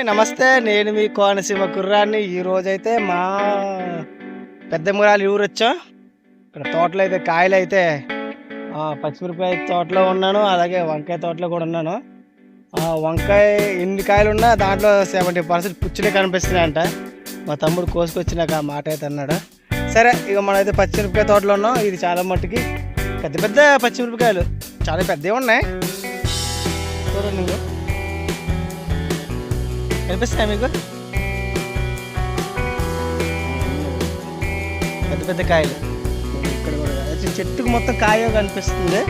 Hi నమస్తే. నేను మీ కోనసీమ కుర్రాన్ని. ఈ రోజైతే మా పెద్ద మురాలు ఊరు వచ్చాం. ఇక్కడ తోటలో అయితే కాయలు అయితే పచ్చిమిరపకాయ తోటలో ఉన్నాను. అలాగే వంకాయ తోటలో కూడా ఉన్నాను. వంకాయ ఎన్ని కాయలు ఉన్నా దాంట్లో సెవెంటీ పర్సెంట్ పుచ్చులే కనిపిస్తున్నాయంట. మా తమ్ముడు కోసుకొచ్చినాక ఆ మాట అయితే అన్నాడు. సరే ఇక మనైతే పచ్చిమిరపకాయ తోటలో ఉన్నాం. ఇది చాలా మట్టుకి పెద్ద పెద్ద పచ్చిమిరపకాయలు. చాలా పెద్దవి ఉన్నాయి. చూడండి నువ్వు కనిపిస్తాయి మీకు? పెద్ద పెద్ద కాయలు. ఇక్కడ కూడా. చెట్టుకు మొత్తం కాయ కనిపిస్తుంది.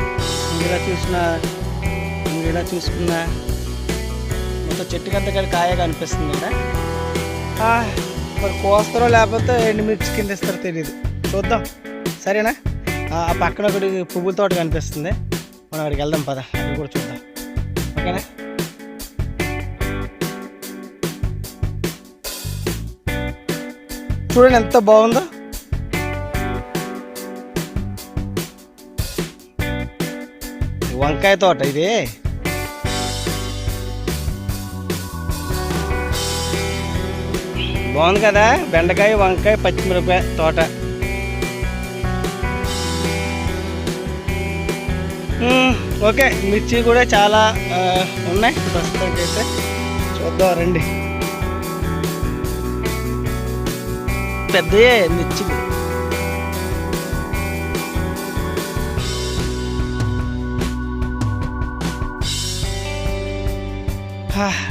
మీరు ఇలా చూసినా మీరు ఇలా చూసుకున్నా మొత్తం చెట్టుకి అంతా కానీ కాయ కనిపిస్తుంది మరి కోస్తారో లేకపోతే ఎండుమిర్చి కింద ఇస్తారో తెలియదు చూద్దాం. సరేనా? ఆ ఆ పక్కన ఒకటి పువ్వుల తోట కనిపిస్తుంది. మనం అక్కడికి వెళ్దాం పద. అది కూడా చూద్దాం. ఓకేనా? చూడండి ఎంత బాగుందో. వంకాయ తోట ఇది. బాగుంది కదా? బెండకాయ వంకాయ పచ్చిమిరపకాయ తోట. ఓకే. మిర్చి కూడా చాలా ఉన్నాయి. ప్రస్తుతానికి అయితే చూద్దాం రండి. పెద్దయే మిర్చి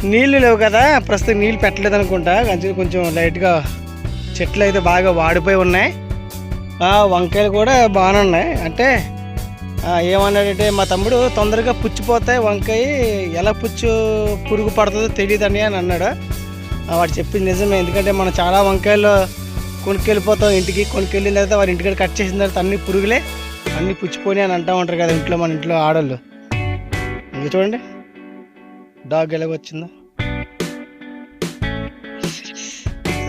నీళ్ళు లేవు కదా ప్రస్తుతం నీళ్ళు పెట్టలేదు అనుకుంటా అందుకే కొంచెం లైట్గా చెట్లు అయితే బాగా వాడిపోయి ఉన్నాయి. ఆ, వంకాయలు కూడా బాగానే ఉన్నాయి. అంటే ఏమన్నాడంటే మా తమ్ముడు తొందరగా పుచ్చిపోతాయి వంకాయ ఎలా పుచ్చు పురుగు పడుతుందో తెలియదని అని అన్నాడు. వాడు చెప్పింది నిజమే. ఎందుకంటే మనం చాలా వంకాయలు కొనుక్కెళ్ళిపోతాం ఇంటికి కొనుక్కెళ్ళిన తర్వాత వారి ఇంటికాడ కట్ చేసిన తర్వాత అన్ని పురుగులే అన్ని పుచ్చిపోయి అని అంటూ ఉంటారు కదా ఇంట్లో మన ఇంట్లో ఆడోళ్ళు. ఇంకా చూడండి డాగ్ ఎలాగొచ్చిందో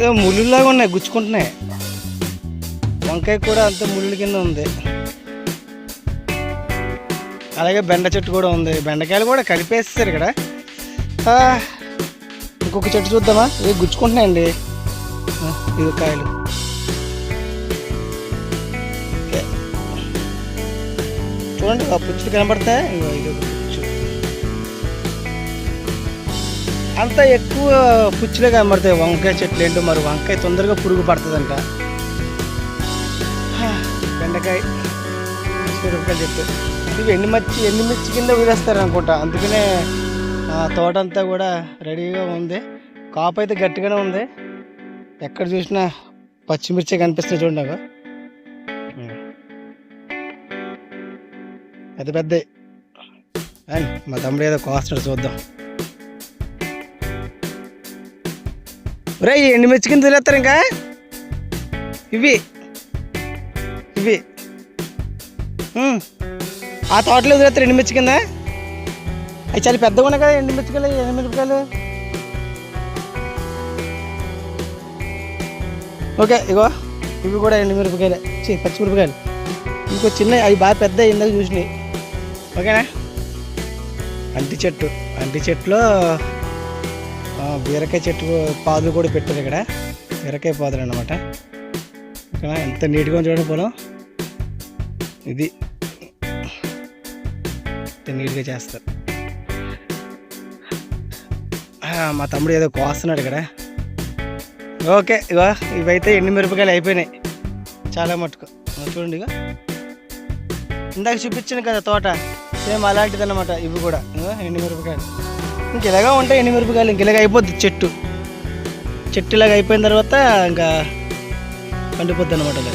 ఏదో ముళ్ళులాగా ఉన్నాయి గుచ్చుకుంటున్నాయి. వంకాయ కూడా అంత ముళ్ళు కింద ఉంది. అలాగే బెండ చెట్టు కూడా ఉంది. బెండకాయలు కూడా కలిపేస్తారు ఇక్కడ. ఇంకొక చెట్టు చూద్దామా? ఇవి గుచ్చుకుంటున్నాయండి. ఇవి కాయలు. చూడండి ఆ పుచ్చులు కనబడతాయి ఇది ఒక పుచ్చు. అంత ఎక్కువ పుచ్చులే కనబడతాయి వంకాయ చెట్లు ఏంటో మరి. వంకాయ తొందరగా పురుగు పడుతుందంట. బెండకాయ మిరపకాయ చెట్టు. ఇవి ఎండుమిర్చి ఎండుమిర్చి కింద వదిలేస్తారు అనుకుంటా. అందుకనే ఆ, తోట అంతా కూడా రెడీగా ఉంది. కాపు అయితే గట్టిగానే ఉంది. ఎక్కడ చూసినా పచ్చిమిర్చి కనిపిస్తుంది చూడండి పెద్ద పెద్ద. మా తమ్ముడు ఏదో కోస్తాడు చూద్దాం. రే ఈ మెచ్చుకుని తెలియస్తారు ఇంకా? ఇవి ఇవి ఆ తోటలో వదిలేస్తారు ఎండు కింద అవి చాలా పెద్దగా ఉన్నాయి కదా ఎండుమిర్చికాయలు ఎండుమిరపకాయలు ఓకే ఇగో ఇవి కూడా ఎండుమిరపకాయలే పచ్చి పచ్చిమిరపకాయలు ఇంకో చిన్న అవి బాగా పెద్ద ఇందాక చూసినాయి ఓకేనా? అంటి చెట్టు. అంటి చెట్టులో బీరకాయ చెట్టు పాదులు కూడా పెట్టారు ఇక్కడ. బీరకాయ పాదులు అనమాట ఓకేనా? ఎంత నీట్గా చూడండి పొలం. ఇది ఎంత నీట్గా చేస్తారు. మా తమ్ముడు ఏదో కోస్తున్నాడు ఇక్కడ. ఓకే ఇగో ఇవైతే ఎండు మిరపకాయలు అయిపోయినాయి. చాలా మటుకు చూడండి ఇక ఇందాక చూపించాను కదా తోట. సేమ్ అలాంటిది అనమాట ఇవి కూడా. ఎండుమిరపకాయలు. మిరపకాయలు ఇంక ఇలాగా ఉంటాయి ఎండుమిరపకాయలు ఇంక ఇలాగ అయిపోద్ది చెట్టు. చెట్టు ఇలాగ అయిపోయిన తర్వాత ఇంకా పండిపోద్ది అనమాట ఇలా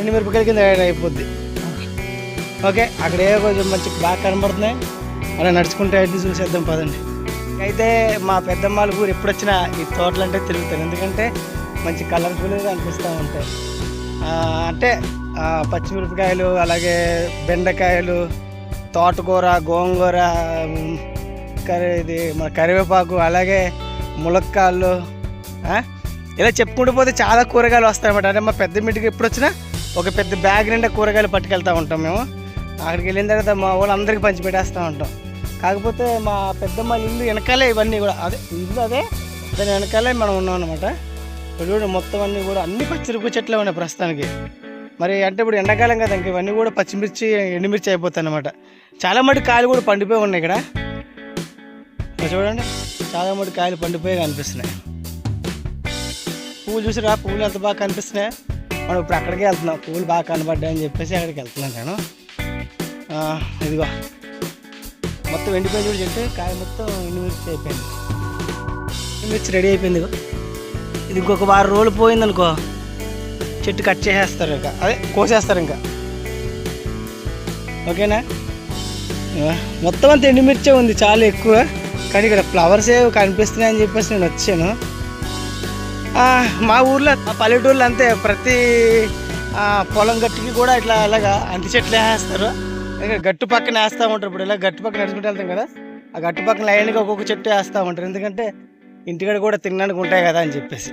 ఎండుమిరపకాయల కింద అయిపోద్ది. ఓకే అక్కడ ఏ కొంచెం మంచి బాగా కనబడుతున్నాయి. అలా నడుచుకుంటే అయితే చూసేద్దాం పదండి. అయితే మా పెద్దమ్మాల ఊరు ఎప్పుడు వచ్చినా ఈ తోటలు అంటే తిరుగుతాను ఎందుకంటే మంచి కలర్ఫుల్గా అనిపిస్తూ ఉంటాయి. అంటే పచ్చిమిరపకాయలు అలాగే బెండకాయలు తోటకూర గోంగూర కర్రీ కరి ఇది మన కరివేపాకు అలాగే ములక్కాళ్ళు ఇలా చెప్పుకుంటూ పోతే చాలా కూరగాయలు వస్తాయన్నమాట. అంటే మా పెద్ద మీటికి ఎప్పుడు వచ్చినా ఒక పెద్ద బ్యాగ్ నిండా కూరగాయలు పట్టుకెళ్తూ ఉంటాం మేము. అక్కడికి వెళ్ళిన తర్వాత మా వాళ్ళందరికీ పంచి పంచిపెట్టేస్తూ ఉంటాం. కాకపోతే మా పెద్దమ్మ ఇల్లు వెనకాలే ఇవన్నీ కూడా. అదే ఇల్లు అదే దాని వెనకాలే మనం ఉన్నాం అనమాట చూడండి మొత్తం అన్నీ కూడా అన్ని పచ్చిరుపు చెట్లే ఉన్నాయి ప్రస్తుతానికి. మరి అంటే ఇప్పుడు ఎండాకాలం కదా ఇంక ఇవన్నీ కూడా పచ్చిమిర్చి ఎండుమిర్చి అయిపోతాయి అనమాట చాలా మటు కాయలు కూడా పండిపోయి ఉన్నాయి ఇక్కడ. చూడండి చాలా మటు కాయలు పండిపోయి కనిపిస్తున్నాయి. పువ్వులు చూసిరా పువ్వులు ఎంత బాగా కనిపిస్తున్నాయి. మనం ఇప్పుడు అక్కడికే వెళ్తున్నాం పువ్వులు బాగా కనబడ్డాయని చెప్పేసి అక్కడికి వెళ్తున్నాను నేను. ఇదిగో. మొత్తం ఎండిపోయింది చూడు చెట్టు కాయ మొత్తం ఎండుమిర్చి అయిపోయింది. ఎండుమిర్చి రెడీ అయిపోయింది ఇది ఇంకొక వారం రోజులు పోయిందనుకో. చెట్టు కట్ చేసేస్తారు ఇంకా. అదే కోసేస్తారు ఇంకా. ఓకేనా? మొత్తం అంతా ఎండుమిర్చే ఉంది చాలా ఎక్కువ. కానీ ఇక్కడ ఫ్లవర్స్ ఏవి కనిపిస్తున్నాయని చెప్పేసి నేను వచ్చాను. మా ఊర్లో మా పల్లెటూర్లో అంతే. ప్రతి పొలం గట్టుకి కూడా ఇట్లా అలాగా అంటి చెట్లు వేస్తారు ఇక్కడ గట్టు పక్కన వేస్తూ ఉంటారు ఇప్పుడు. ఇలా గట్టు పక్కన నడుచుకుంటూ వెళ్తాం కదా. ఆ గట్టు పక్కన లైన్గా ఒక్కొక్క చెట్టు వేస్తూ ఉంటారు. ఎందుకంటే ఇంటికాడ కూడా తినడానికి ఉంటాయి కదా అని చెప్పేసి.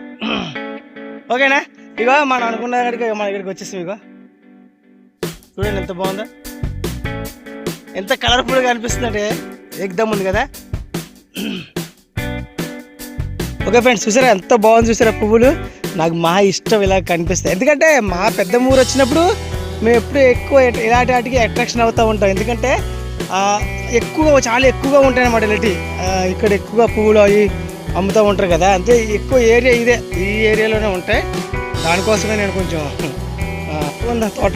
ఓకేనా? ఇగో మనం అనుకున్న దగ్గరికి మన ఇక్కడికి వచ్చేసి ఇగో. చూడండి ఎంత బాగుందో. ఎంత కలర్ఫుల్గా అనిపిస్తుందంటే ఎగ్దమ్ ఉంది కదా. ఓకే ఫ్రెండ్స్ చూసారా? ఎంత బాగుంది చూసారా పువ్వులు? నాకు మా ఇష్టం ఇలా కనిపిస్తాయి. ఎందుకంటే మా పెద్ద ఊరు వచ్చినప్పుడు మేము ఎప్పుడు ఎక్కువ ఇలాంటి వాటికి అట్రాక్షన్ అవుతూ ఉంటాం. ఎందుకంటే ఎక్కువగా చాలా ఎక్కువగా ఉంటాయి అన్నమాట ఇలాంటి ఇక్కడ ఎక్కువగా పువ్వులు అవి అమ్ముతూ ఉంటారు కదా. అంతే ఎక్కువ ఏరియా ఇదే ఈ ఏరియాలోనే ఉంటాయి. దానికోసమే నేను కొంచెం ఉందా తోట?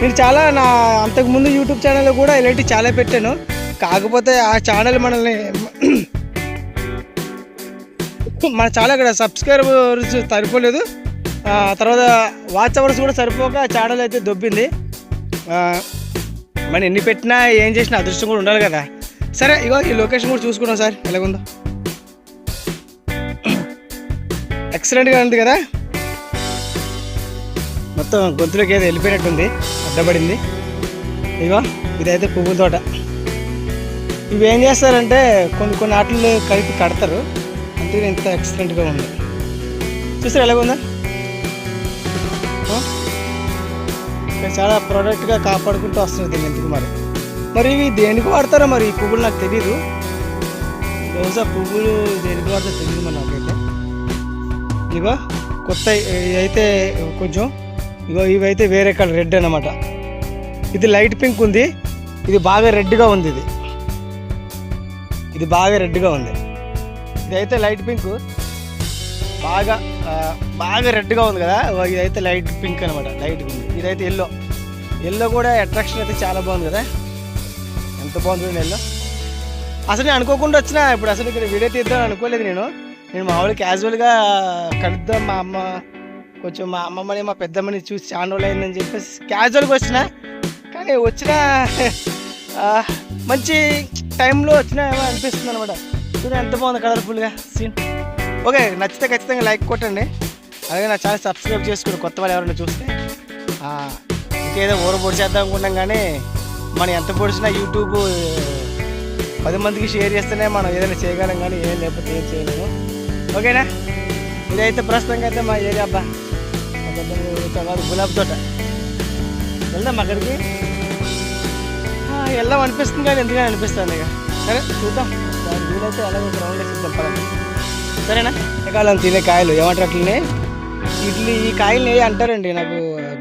నేను చాలా నా అంతకుముందు యూట్యూబ్ ఛానల్లో కూడా ఇలాంటివి చాలా పెట్టాను. కాకపోతే ఆ ఛానల్ మనల్ని మన చాలా ఇక్కడ సబ్స్క్రైబర్స్ సరిపోలేదు. తర్వాత వాచ్ అవర్స్ కూడా సరిపోక ఛానల్ అయితే దొబ్బింది. మనం ఎన్ని పెట్టినా ఏం చేసినా అదృష్టం కూడా ఉండాలి కదా. సరే ఇగో ఈ లొకేషన్ కూడా చూసుకున్నాం సార్. ఎలాగుందో? ఎక్సలెంట్గా ఉంది కదా? మొత్తం గొంతులోకి ఏదో వెళ్ళిపోయినట్టుంది అడ్డపడింది ఇగో ఇదైతే పువ్వుల తోట. ఇవి ఏం చేస్తారంటే కొన్ని కొన్ని ఆటలు కలిపి కడతారు. అందుకని ఇంత ఎక్సలెంట్గా ఉంది. చూసారు ఎలాగుందా చాలా ప్రోడక్ట్గా కాపాడుకుంటూ వస్తున్నారు దీన్ని ఎందుకు మరి? మరి ఇవి దేనికి వాడతారో మరి ఈ పువ్వులు నాకు తెలియదు బహుశా పువ్వులు దేనికి వాడతారో తెలియదు మరి నాకైతే. ఇగో కొత్త అయితే కొంచెం ఇగో ఇవైతే వేరే కలర్ రెడ్ అనమాట ఇది లైట్ పింక్ ఉంది ఇది బాగా రెడ్గా ఉంది ఇది. ఇది బాగా రెడ్గా ఉంది. ఇదైతే లైట్ పింక్ బాగా బాగా రెడ్గా ఉంది కదా ఇదైతే లైట్ పింక్ అనమాట లైట్ పింక్. ఇదైతే ఎల్లో ఎల్లో కూడా అట్రాక్షన్ అయితే చాలా బాగుంది కదా. ఎంత బాగుంది ఎల్లో అసలు నేను అనుకోకుండా వచ్చిన ఇప్పుడు అసలు ఇక్కడ వీడియో తీద్దాం అనుకోలేదు నేను. నేను మామూలు క్యాజువల్గా కలుద్దాం మా అమ్మ కొంచెం మా అమ్మమ్మని మా పెద్దమ్మని చూసి చాలా రోజులు అయిందని చెప్పేసి క్యాజువల్గా వచ్చిన. కానీ వచ్చిన మంచి టైంలో వచ్చిన ఏమో అనిపిస్తుంది అనమాట. చూడండి ఎంత బాగుంది కలర్ఫుల్గా సీన్ ఓకే నచ్చితే ఖచ్చితంగా లైక్ కొట్టండి. అలాగే నా ఛానల్ సబ్స్క్రైబ్ చేసుకుని కొత్త వాళ్ళు ఎవరైనా చూస్తే. ఇంకేదో ఊర పొడి చేద్దాం అనుకున్నాం కానీ మనం ఎంత పొడిచినా యూట్యూబ్ పది మందికి షేర్ చేస్తేనే మనం ఏదైనా చేయగలం కానీ ఏం లేకపోతే ఏం చేయలేము. ఓకేనా? ఇదైతే ప్రస్తుతంగా అయితే మా ఏరియా అబ్బా. మా కాదు గులాబీ తోట. వెళ్దాం అక్కడికి? వెళ్దాం అనిపిస్తుంది కానీ ఎందుకని అనిపిస్తుంది ఇక. సరే చూద్దాం. దాని వీలైతే అలాగే ఒక రౌండ్ వేసి చెప్పాలి సరేనా? ఎండాకాలం తినే కాయలు ఏమంటారు అట్లనే? ఇడ్లీ ఈ కాయల్ని ఏ అంటారండి? నాకు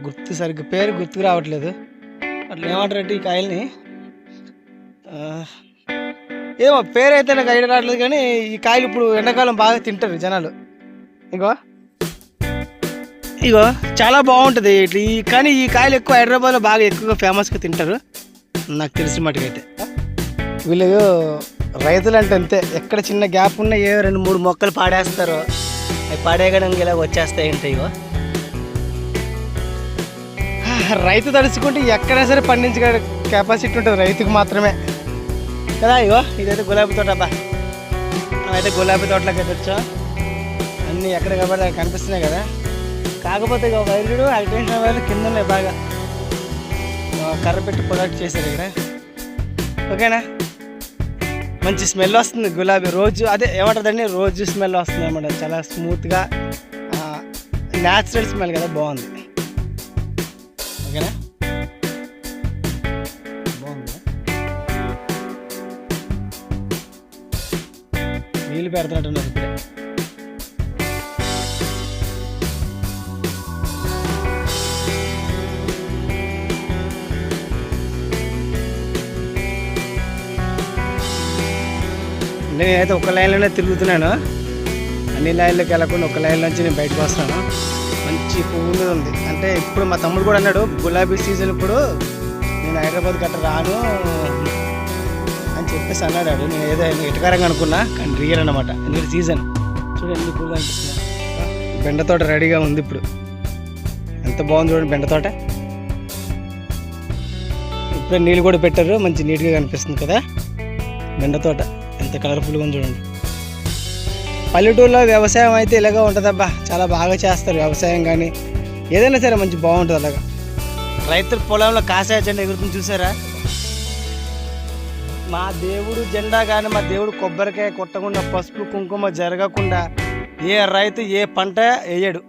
గుర్తు సరిగ్గా పేరు గుర్తుకు రావట్లేదు. అట్లా ఏమంటారంటే ఈ కాయల్ని? ఏమో పేరైతే నాకు ఐడియా రావట్లేదు కానీ ఈ కాయలు ఇప్పుడు ఎండాకాలం బాగా తింటారు జనాలు. ఇగో. ఇగో చాలా బాగుంటుంది ఇట్లా ఈ కానీ ఈ కాయలు ఎక్కువ హైదరాబాద్లో బాగా ఎక్కువగా ఫేమస్గా తింటారు. నాకు తెలిసిన మటుకైతే. వీళ్ళు రైతులు అంటే అంతే. ఎక్కడ చిన్న గ్యాప్ ఉన్నా ఏ రెండు మూడు మొక్కలు పాడేస్తారు. అవి పాడేయడం ఇలా వచ్చేస్తాయి అంటే ఇగో. రైతు తడుచుకుంటే ఎక్కడైనా సరే పండించగల కెపాసిటీ ఉంటుంది రైతుకు మాత్రమే. కదా ఇగో ఇదైతే గులాబీ తోట అబ్బా. మనమైతే గులాబీ తోటలోకి అయితే వచ్చాం. అన్నీ ఎక్కడ కాబట్టి కనిపిస్తున్నాయి కదా. కాకపోతే ఇక వైద్యుడు అల్టేషన్ వైర్లు కింద ఉన్నాయి బాగా. కర్ర పెట్టి ప్రొడక్ట్ చేశారు ఇక్కడ. ఓకేనా? మంచి స్మెల్ వస్తుంది గులాబీ రోజు. అదే ఏమంటుందండి రోజు స్మెల్ వస్తుంది అనమాట చాలా స్మూత్గా న్యాచురల్ స్మెల్ కదా బాగుంది. ఓకేనా? నీళ్ళు పెడుతున్నట్టున్నారు ఇప్పుడే. నేనైతే ఒక లైన్లోనే తిరుగుతున్నాను. అన్ని లైన్లోకి వెళ్ళకుండా ఒక లైన్ నుంచి నేను బయటకు వస్తాను. మంచి పువ్వు మీద ఉంది. అంటే ఇప్పుడు మా తమ్ముడు కూడా అన్నాడు గులాబీ సీజన్ ఇప్పుడు నేను హైదరాబాద్ గట్రా రాను. చెప్పేసి అన్నాడు వాడు. నేను ఏదో ఇటకారంగా అనుకున్నా కానీ రియల్ అనమాట ఎందుకంటే సీజన్ చూడండి పూలు కనిపిస్తున్నాయి బెండ తోట రెడీగా ఉంది ఇప్పుడు. ఎంత బాగుంది చూడండి బెండ తోట ఇప్పుడే నీళ్ళు కూడా పెట్టారు మంచి నీట్గా కనిపిస్తుంది కదా. బెండ తోట ఎంత కలర్ఫుల్గా ఉంది చూడండి. పల్లెటూరులో వ్యవసాయం అయితే ఇలాగా ఉంటుందబ్బా. చాలా బాగా చేస్తారు వ్యవసాయం కానీ. ఏదైనా సరే మంచి బాగుంటుంది అలాగా. రైతుల పొలంలో కాసాయ జెండా ఎగురుతుంది చూసారా? మా దేవుడు జెండా కానీ మా దేవుడు కొబ్బరికాయ కొట్టకుండా పసుపు కుంకుమ జరగకుండా ఏ రైతు ఏ పంట వేయడు.